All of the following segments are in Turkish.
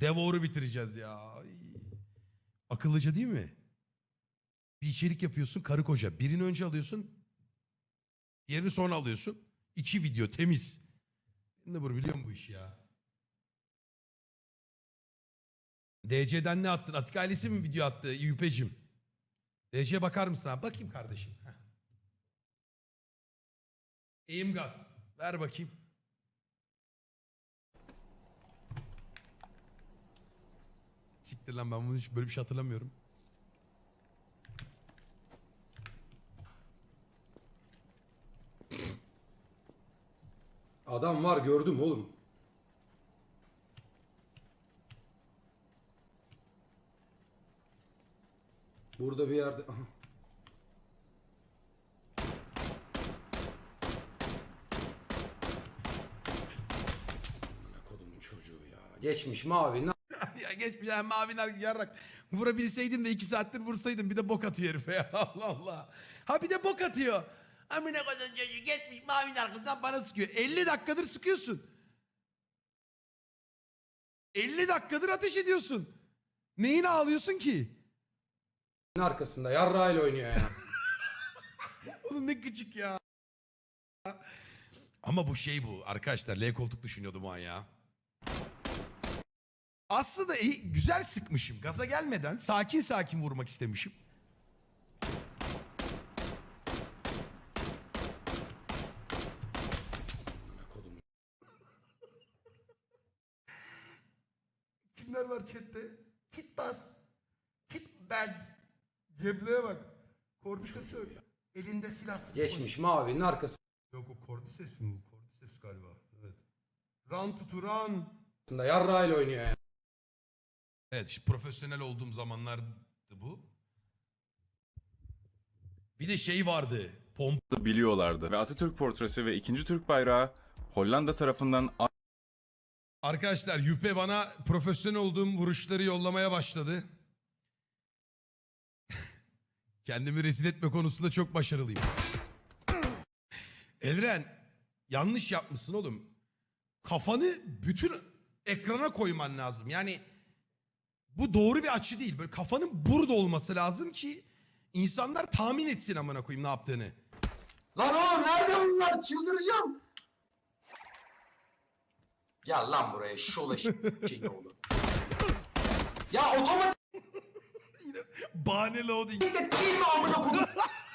Devour'u bitireceğiz ya. Akıllıca değil mi? Bir içerik yapıyorsun karı koca. Birini önce alıyorsun. Diğerini sonra alıyorsun. İki video temiz. Ben de bunu biliyorum bu işi ya. DC'den ne attın? Atik ailesi mi video attı Yüpecim? DC bakar mısın abi? Bakayım kardeşim. Heh. Ver bakayım. Siktir lan ben bunu hiç böyle bir şey hatırlamıyorum. Adam var gördüm oğlum. Burada bir yerde... Aha. Kodumun çocuğu ya. Geçmiş mavi. Geçmiş yani mavi nar yarrak. Vurabilseydin de iki saattir vursaydın bir de bok atıyor herife ya. Allah Allah. Ha bir de bok atıyor. Amına koyduğum çocuğu geçmiş mavinin arkasından bana sıkıyor. 50 dakikadır sıkıyorsun. 50 dakikadır ateş ediyorsun. Neyini ağlıyorsun ki? arkasında yarrağıyla oynuyor ya. Oğlum ne küçük ya. Ama bu şey bu arkadaşlar. L koltuk düşünüyordum o an ya. Aslında iyi, güzel sıkmışım. Gaza gelmeden sakin sakin vurmak istemişim. Kimler var chatte? Kit bas. Kit bad. Geble'ye bak. Öyle. Elinde silahsız. Geçmiş mavinin arkasında Yok o Cordyceps mi bu? Cordyceps galiba. Evet. Run tutu run. yarrağıyla oynuyor ya. Evet işte profesyonel olduğum zamanlardı bu. Bir de şey vardı. Pomp. da biliyorlardı. Ve Atatürk portresi ve ikinci Türk bayrağı Hollanda tarafından Arkadaşlar Yüpe bana profesyonel olduğum vuruşları yollamaya başladı. Kendimi rezil etme konusunda çok başarılıyım. Elren yanlış yapmışsın oğlum. Kafanı bütün ekrana koyman lazım. Yani bu doğru bir açı değil. Böyle kafanın burada olması lazım ki insanlar tahmin etsin amına koyayım ne yaptığını. Lan oğlum nerede bunlar? Çıldıracağım. Gel lan buraya şola şey oldu. Ya otomatik Yine bahane loading. de değil mi amına koyayım?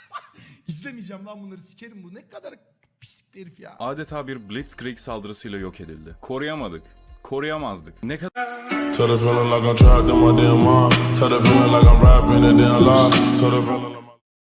İzlemeyeceğim lan bunları sikerim bu. Ne kadar pislik bir herif ya. adeta bir blitzkrieg saldırısıyla yok edildi. Koruyamadık. Koruyamazdık. Ne kadar Tell the feeling like I'm trapped in my damn mind. Tell the feeling like I'm rapping a damn lie. Tell the feeling